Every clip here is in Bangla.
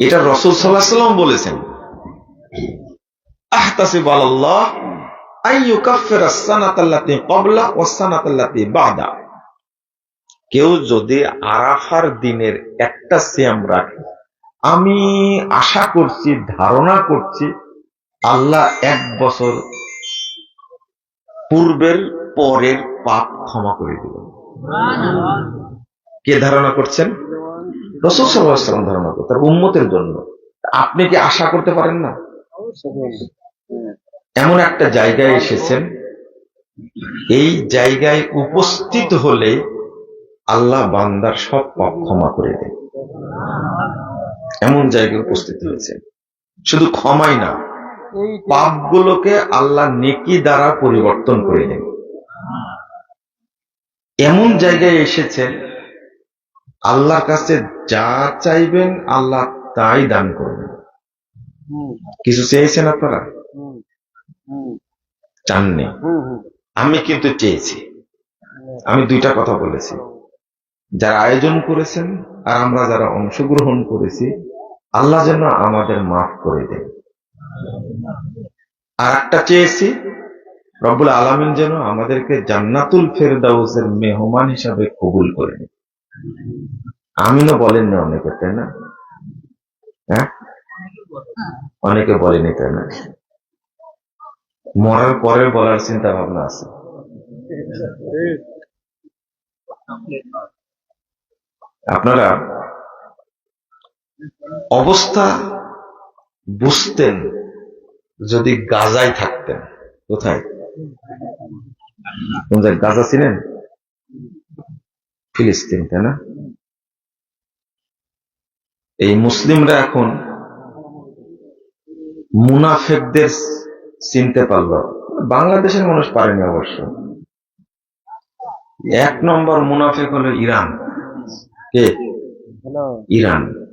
এটা রসুল সাল্লাম বলেছেন। কেউ যদি আরাফার দিনের একটা সিয়াম রাখে, আমি আশা করছি, ধারণা করছি, আল্লাহ এক বছর পূর্বের পরের পাপ ক্ষমা করে দিবেন। কে ধারণা করছেন? রসুল সাল্লাম ধারণা করতে তার উন্মতের জন্য। আপনি কি আশা করতে পারেন না? এমন একটা জায়গায় এসেছেন, এই জায়গায় উপস্থিত হলে আল্লাহ বান্দার সব পাপ ক্ষমা করে দেন। এমন জায়গায় উপস্থিত হয়েছে। শুধু ক্ষমাই না, পাপগুলোকে আল্লাহ নেকি দ্বারা পরিবর্তন করে দেন। এমন জায়গায় এসেছেন আল্লাহর কাছে যা চাইবেন আল্লাহ তাই দান করবেন। কিছু চেয়েছেন আপনারা? চাননি? আমি কিন্তু চেয়েছি। আমি দুইটা কথা বলেছি। যারা আয়োজন করেছেন আর আমরা যারা অংশগ্রহণ করেছি আল্লাহ যেন আমাদের মাফ করে দেন। আর একটা চেয়েছি রব্বুল আলমিন যেন আমাদেরকে জান্নাতুল ফেরদাউসের মেহমান হিসাবে কবুল করে নেন। আমিনও বলেন না অনেকে, তাই না? হ্যাঁ? অনেকে বলেনি, তাই না? মরার পরে বলার চিন্তা ভাবনা আছে। আপনারা অবস্থা বুঝতেন যদি গাজায় থাকতেন। কোথায়? গাজা ছিলেন? ফিলিস্তিন তাই না? এই মুসলিমরা এখন মুনাফেকদের চিনতে পারল। বাংলাদেশের মানুষ পারেনি অবশ্য। এক নম্বর মুনাফেক হলো ইরান। কে? ইরান।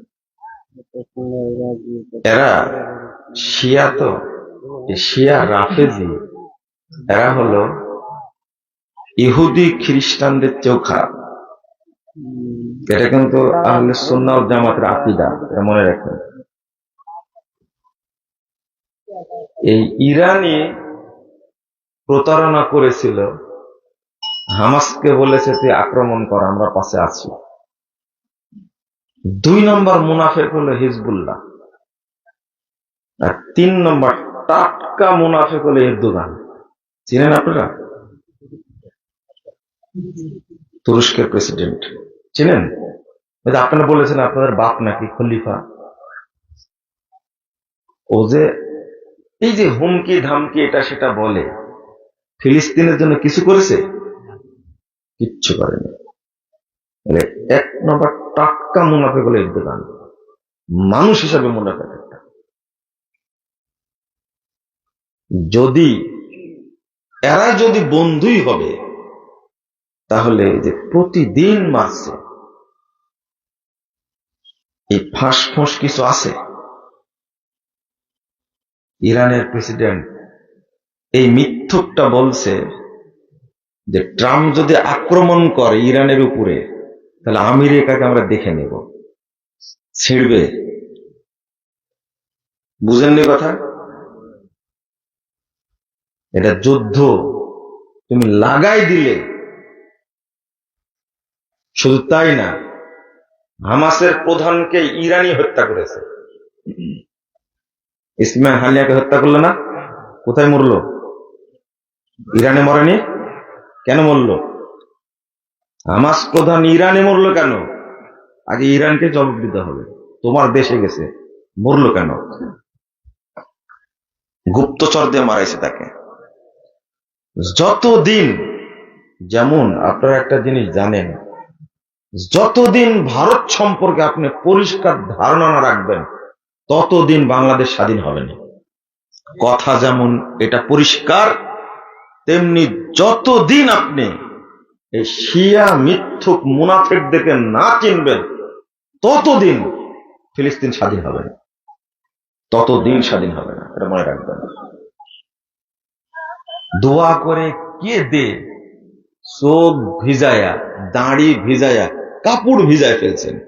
এরা শিয়া তো। শিয়া রাফেজি এরা হলো ইহুদি খ্রিস্টানদের খারাপ এটা কিন্তু আহলে ওয়াল জামাতের আকিদা, এটা মনে রাখবেন। এই ইরানি প্রতারণা করেছিল, হামাসকে বলেছে, তুই আক্রমণ কর, আমরা পাশে আছি। দুই নম্বর মুনাফেক হলো হিজবুল্লাহ। আর তিন নম্বর টাটকা মুনাফেক হলো এরদোগান। চিনেন আপনারা? তুরস্কের প্রেসিডেন্ট চিনেন? আপনারা বলেছেন আপনাদের বাপ নাকি খলিফা। ও যে, এই যে হুমকি ধামকি এটা সেটা বলে, ফিলিস্তিনের জন্য কিছু করেছে? কিচ্ছু করেনি। মানে এক নম্বর টাটকা মুনাফে বলে দোকান মানুষ হিসাবে মুনাফে একটা। যদি, এরা যদি বন্ধুই হবে তাহলে যে প্রতিদিন মারছে এই ফাঁস ফোঁস কিছু আছে? ইরানের প্রেসিডেন্ট এই মিথ্যকটা বলছে যে ট্রাম্প যদি আক্রমণ করে ইরানের উপরে, তাহলে আমেরিকাকে আমরা দেখে নেব। ছিড়বে। বুঝেননি কথা? এটা যুদ্ধ। তুমি লাগাই দিলে শুধু তাই না, হামাসের প্রধানকে ইরানি হত্যা করেছে। ইসমাইল হালিয়াকে হত্যা করল না? কোথায় মরলো? ইরানে মরেনি? কেন মরলো? হামাস প্রধান ইরানে মরলো কেন? আগে ইরানকে জবাব দিতে হবে। তোমার দেশে গেছে, মরলো কেন? গুপ্তচর দিয়ে মারাইছে তাকে। যতদিন, যেমন আপনারা একটা জিনিস জানেন যতদিন ভারত সম্পর্কে আপনি পরিষ্কার ধারণা না রাখবেন, ততদিন বাংলাদেশ স্বাধীন হবে না। কথা যেমন এটা পরিষ্কার, তেমনি যতদিন আপনি এই শিয়া মিথ্যুক মুনাফেকদেরকে না চিনবেন, ততদিন ফিলিস্তিন স্বাধীন হবে না। ততদিন স্বাধীন হবে না, এটা মনে রাখবেন। দোয়া করে কে দে? চোখ ভিজায়া, দাড়ি ভিজায়া কাপড় ভিজায় ফেলছেন।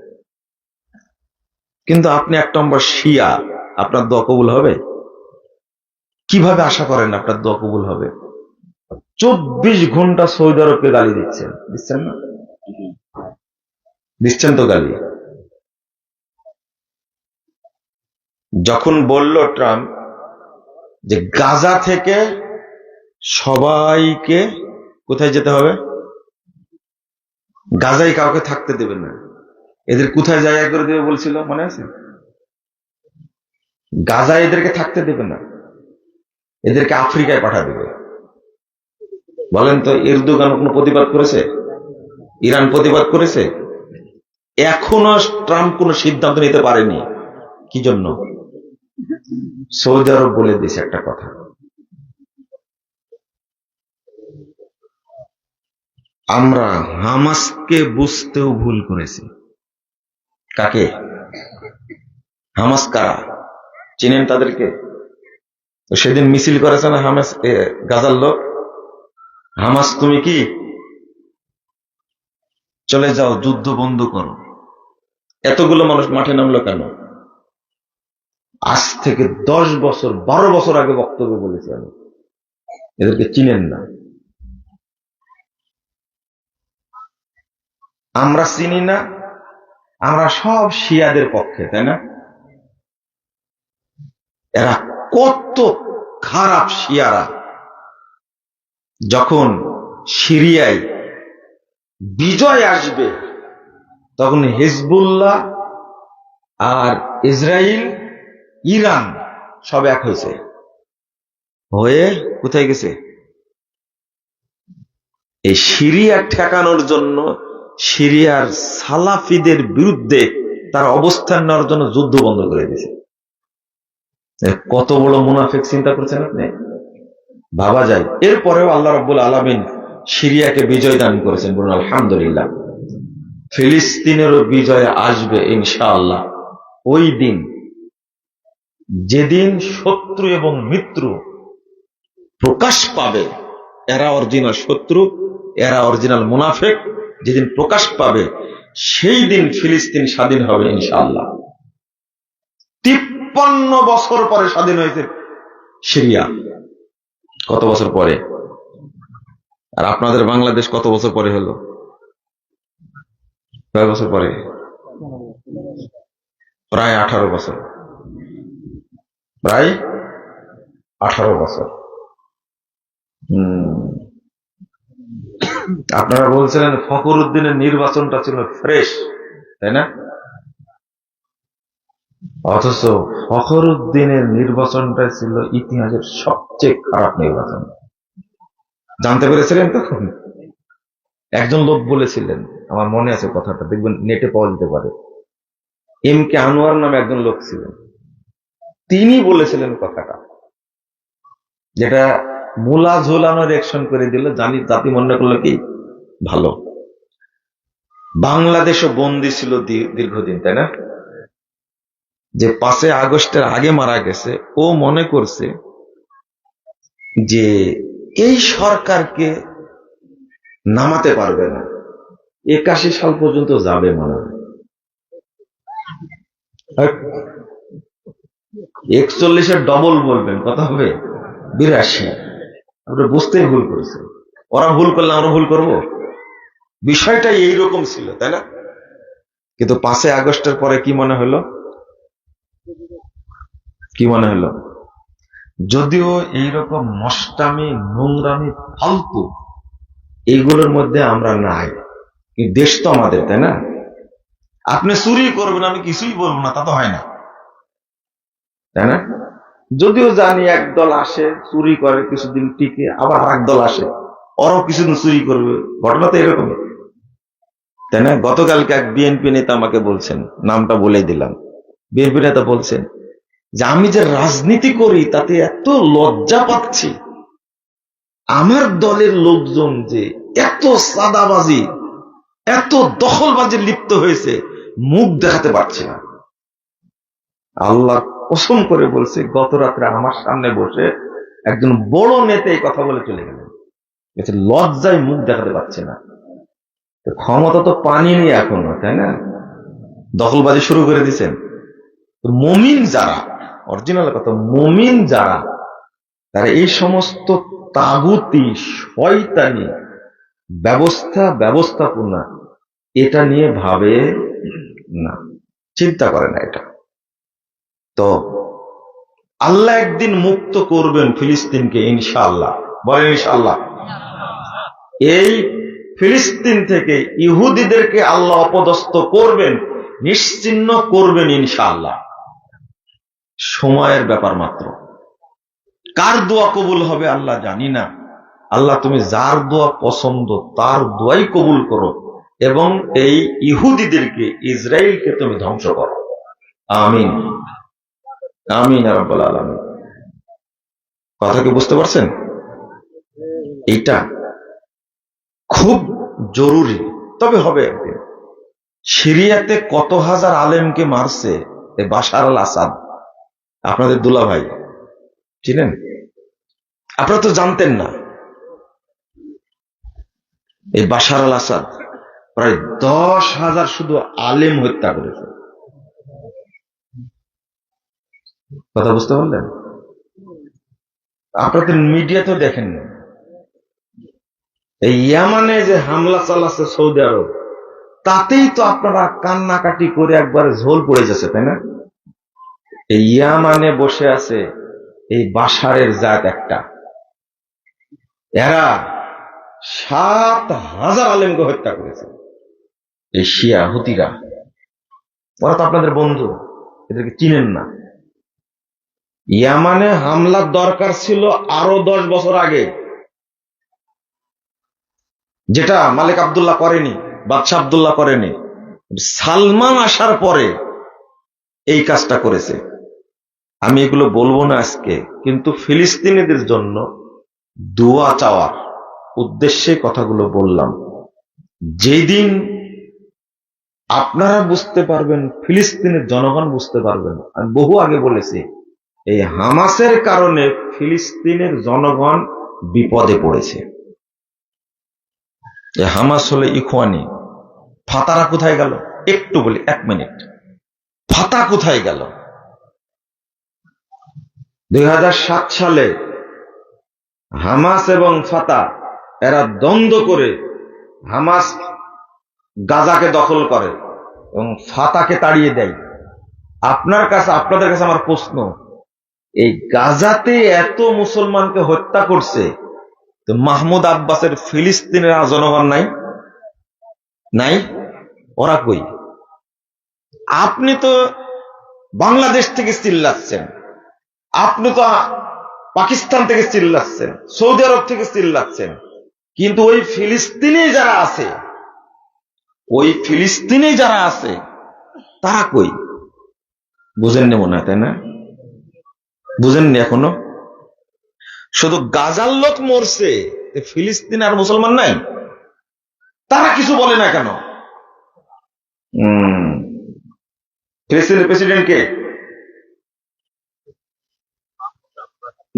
কিন্তু আপনি এক নম্বর শিয়া, আপনার দোয়া কবুল হবে? কীভাবে আশা করেন আপনার দোয়া কবুল হবে? চব্বিশ ঘণ্টা সৌদি আরবকে গালি দিচ্ছেন। দিচ্ছেন না? দিচ্ছেন তো গালি। যখন বলল ট্রাম্প যে গাজা থেকে সবাইকে কোথায় যেতে হবে? গাজায় কাউকে থাকতে দেবে না। এদের কোথায় জায়গা করে দেবে বলছিল, মনে আছে? গাজা এদেরকে থাকতে দেবে না। এদেরকে আফ্রিকায় পাঠা দেবে বলেন তো, এরদোগান কোনো প্রতিবাদ করেছে? ইরান প্রতিবাদ করেছে? এখনও ট্রাম্প কোনো সিদ্ধান্ত নিতে পারেনি। কি জন্য? সৌদি আরব বলে দিয়েছে একটা কথা। আমরা হামাসকে বুঝতেও ভুল করেছি। কাকে? হামাস কারা? চিনেন তাদেরকে? সেদিন মিছিল করেছে না হামাস গাজার লোক? হামাস, তুমি কি? চলে যাও, যুদ্ধ বন্ধ করো। এতগুলো মানুষ মাঠে নামলো কেন? আজ থেকে দশ বছর, বারো বছর আগে বক্তব্য বলেছি আমি। এদেরকে চিনেন না। আমরা চিনি না, আমরা সব শিয়াদের পক্ষে, তাই না? এরা কত খারাপ শিয়ারা। যখন সিরিয়ায় বিজয় আসবে, তখন হিজবুল্লাহ আর ইসরায়েল ইরান সব এক হয়েছে। হয়ে কোথায় গেছে? এই সিরিয়া ঠেকানোর জন্য সিরিয়ার সালাফিদের বিরুদ্ধে তার অবস্থান নেওয়ার জন্য যুদ্ধ বন্ধ করে দিয়েছে। কত বড় মুনাফিক চিন্তা করছেন আপনি? ভাবা যায়। এরপরেও আল্লাহ রব্বুল আলমিন সিরিয়াকে বিজয় দান করেছেন বলুন, আলহামদুলিল্লাহ। ফিলিস্তিনেরও বিজয় আসবে ইনশাআল্লাহ। ওই দিন, যেদিন শত্রু এবং মিত্র প্রকাশ পাবে, এরা অরিজিনাল শত্রু, এরা অরিজিনাল মুনাফেক যেদিন প্রকাশ পাবে, সেই দিন ফিলিস্তিন স্বাধীন হবে ইনশাআল্লাহ। তিপ্পান্ন বছর পরে স্বাধীন হয়েছে সিরিয়া। কত বছর পরে? আর আপনাদের বাংলাদেশ কত বছর পরে হলো? কয় বছর পরে? প্রায় আঠারো বছর। প্রায় আঠারো বছর। হম। আপনারা বলছিলেন ফখর উদ্দিনের নির্বাচনটা ছিল ফ্রেশ, তাই না? অথচ ফখর উদ্দিনের নির্বাচনটা ছিল ইতিহাসের সবচেয়ে খারাপ নির্বাচন। জানতে পেরেছিলেন তখন একজন লোক বলেছিলেন, আমার মনে আছে কথাটা, দেখবেন নেটে পাওয়া যেতে পারে। এম কে আনোয়ার নামে একজন লোক ছিলেন। তিনি বলেছিলেন কথাটা, যেটা মূলা ঝোলানোর অ্যাকশন করে দিল, জানি জাতি মনে করল কি ভালো। বাংলাদেশও বন্দি ছিল দীর্ঘদিন, তাই না? যে পাঁচে আগস্টের আগে মারা গেছে, ও মনে করছে যে এই সরকারকে নামাতে পারবে না। একাশি সাল পর্যন্ত যাবে মনে একচল্লিশের ডবল বলবেন, কথা হবে? বিরাশি। আমরা বুঝতেই ভুল করেছে। ওরা ভুল করলে আমরা ভুল করব? বিষয়টা এইরকম ছিল, তাই না? কিন্তু পাঁচে আগস্টের পরে কি মনে হলো? কি মনে হলো? যদিও এইরকম নষ্টামি নোংরামি, ফালতু এইগুলোর মধ্যে আমরা নাই। দেশ তো আমাদের, তাই না? আপনি চুরি করবেন, আমি কিছুই বলব না, তা তো হয় না। তাই না? যদিও জানি একদল আসে, চুরি করে, কিছুদিন টিকে, আবার আর দল আসে। ওরাও কিছুদিন চুরি করবে। ঘটনা তো এরকম। তাই না? গতকালকে এক বিএনপি নেতা আমাকে বলছেন, নামটা বলে দিলাম। বিএনপি নেতা বলছেন যে, আমি যে রাজনীতি করি, তাতে এত লজ্জা পাচ্ছি। আমার দলের লোকজন যে এত সাদাবাজি, এত দখলবাজি লিপ্ত হয়েছে, মুখ দেখাতে পারছে না। আল্লাহ কসম করে বলছে গত রাত্রে আমার সামনে বসে একজন বড় নেতা এই কথা বলে চলে গেলেন। লজ্জায় মুখ দেখাতে পারছে না। ক্ষমতা তো পানি নেই এখনও, তাই না? দখলবাজি শুরু করে দিচ্ছেন মমিন যারা, অরিজিনাল কথা, মমিন যারা, তারা এই সমস্ত তাগুতি, শয়তানি ব্যবস্থা, ব্যবস্থাপনা, এটা নিয়ে ভাবে না। চিন্তা করে না এটা। তো আল্লাহ একদিন মুক্ত করবেন ফিলিস্তিনকে, ইনশাআল্লাহ। বলেন ইনশাআল্লাহ। এই ফিলিস্তিন থেকে ইহুদিদেরকে আল্লাহ অপদস্থ করবেন, নিশ্চিন্ন করবেন ইনশাআল্লাহ। সময়ের ব্যাপার মাত্র। কার দোয়া কবুল হবে আল্লাহ জানি না। আল্লাহ তুমি যার দোয়া পছন্দ, তার দোয়াই কবুল করো এবং এই ইহুদিদেরকে ইসরায়েলকে তুমি ধ্বংস করো। আমিন। আমিন রাব্বুল আলামিন। কথা কি বুঝতে পারছেন? এইটা খুব জরুরি। তবে হবে একদিন। সিরিয়াতে কত হাজার আলেমকে মারছে এ বাশার আল আসাদ? আপনাদের দুলা ভাই চিনেন? আপনারা তো জানতেন না। এই বাশার আল আসাদ, প্রায় দশ হাজার শুধু আলেম হত্যা করেছে। কথা বুঝতে পারলেন? আপনাদের মিডিয়া তো দেখেন না এই ইয়ামানে যে হামলা চালাচ্ছে সৌদি আরব, তাতেই তো আপনারা কান্নাকাটি করে একবার ঝোল পড়ে যাচ্ছে, তাই না? এই ইয়ামানে বসে আছে এই বাসারের জাত একটা। এরা সাত হাজার আলেমকে হত্যা করেছে। এই শিয়া হুতিরা। ওরা তো আপনাদের বন্ধু, এদেরকে চিনেন না। ইয়ামানে হামলার দরকার ছিল আরও দশ বছর আগে। যেটা মালিক আবদুল্লাহ করেনি, বাদশাহ আবদুল্লাহ করেনি। সালমান আসার পরে এই কাজটা করেছে। আমি এগুলো বলব না আজকে, কিন্তু ফিলিস্তিনিদের জন্য দোয়া চাওয়ার উদ্দেশ্যে কথাগুলো বললাম। যেদিন আপনারা বুঝতে পারবেন, ফিলিস্তিনের জনগণ বুঝতে পারবেন, আমি বহু আগে বলেছি এই হামাসের কারণে ফিলিস্তিনের জনগণ বিপদে পড়েছে। হামাস হলে ইখওয়ানি। ফাতারা কোথায় গেল? একটু বলি, এক মিনিট। ফাতা কোথায় গেল? দুই হাজার সাত সালে হামাস এবং ফাতা, এরা দ্বন্দ্ব করে হামাস গাজাকে দখল করে এবং ফাতাকে তাড়িয়ে দেয়। আপনার কাছে, আপনাদের কাছে আমার প্রশ্ন এই গাজাতে এত মুসলমানকে হত্যা করছে, তো মাহমুদ আব্বাসের ফিলিস্তিনের জনগণ নাই? নাই? ওরা কই? আপনি তো বাংলাদেশ থেকে চিল্লাচ্ছেন, আপনি তো পাকিস্তান থেকে চিল্লাচ্ছেন, সৌদি আরব থেকে চিল্লাচ্ছেন, কিন্তু ওই ফিলিস্তিনে যারা আছে, ওই ফিলিস্তিনে যারা আছে, তারা কই? বুঝেননি মনে হয়, তাই না? বুঝেননি এখনও? শুধু গাজার লোক মরছে ফিলিস্তিন আর মুসলমান নাই? তারা কিছু বলে না কেন? ফিলিস্তিনের প্রেসিডেন্ট কে?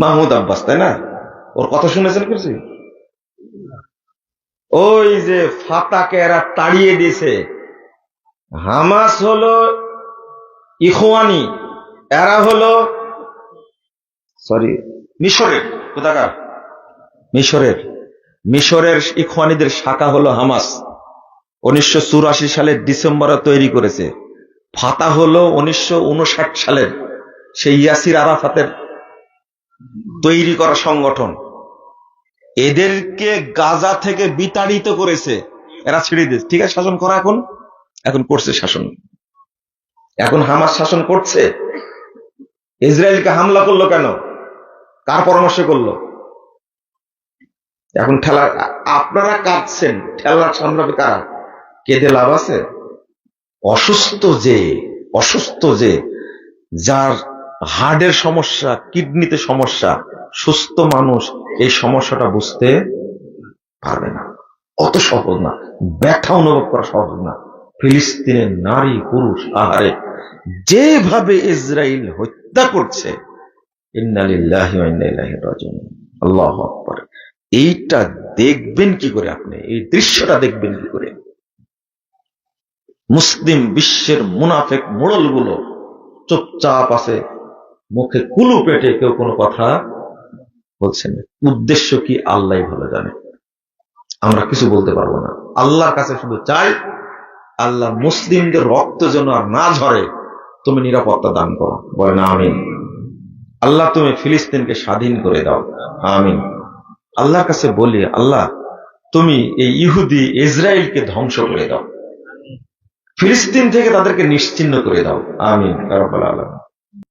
মাহমুদ আব্বাস, তাই না? ওর কথা শুনেছেন কিছু? ওই যে ফাতাকে এরা তাড়িয়ে দিয়েছে। হামাস হলো ইখওয়ানি, এরা হলো সরি মিশরের কোথাকার? মিশরের। মিশরের ইখওয়ানিদের শাখা হলো হামাস। উনিশশো চুরাশি সালের ডিসেম্বরে তৈরি করেছে। ফাতা হলো উনিশশো সালের সেই ইয়াসির আরাফাতের তৈরি করা সংগঠন। এদেরকে গাজা থেকে বিতাড়িত করেছে। এরা ছেড়ে দিয়েছে। ঠিক আছে শাসন করা এখন? এখন করছে শাসন। এখন হামাস শাসন করছে? ইসরায়েলকে হামলা করল কেন? কার পরামর্শ করল? এখন ঠেলা, আপনারা কাঁদছেন ঠেলা সামলাবে কারা? কেঁদে লাভ আছে? অসুস্থ যে অসুস্থ যে, যার হার্টের সমস্যা, কিডনিতে সমস্যা, সুস্থ মানুষ এই সমস্যাটা বুঝতে পারবে না। অত সহজ না। ব্যথা অনুভব করা সহজ না। ফিলিস্তিনের নারী, পুরুষ, আহারে, যেভাবে ইসরায়েল হত্যা করছে আল্লাহ আকবর। এইটা দেখবেন কি করে আপনি? এই দৃশ্যটা দেখবেন কি করে? মুসলিম বিশ্বের মুনাফেক মোড়লগুলো চুপচাপ আছে, মুখে কুলু পেটে কেউ কোনো কথা বলছে না। উদ্দেশ্য কি আল্লাহ ভালো জানে। আমরা কিছু বলতে পারব না। আল্লাহর কাছে শুধু চাই, আল্লাহ মুসলিমদের রক্ত যেন আর না ঝরে, তুমি নিরাপত্তা দান করো। বলে না আমিন। আল্লাহ তুমি ফিলিস্তিনকে স্বাধীন করে দাও। আমিন। আল্লাহর কাছে বলি, আল্লাহ, তুমি এই ইহুদি ইসরায়েলকে ধ্বংস করে দাও। ফিলিস্তিন থেকে তাদেরকে নিশ্চিন্ন করে দাও। আমিন। আলামিন।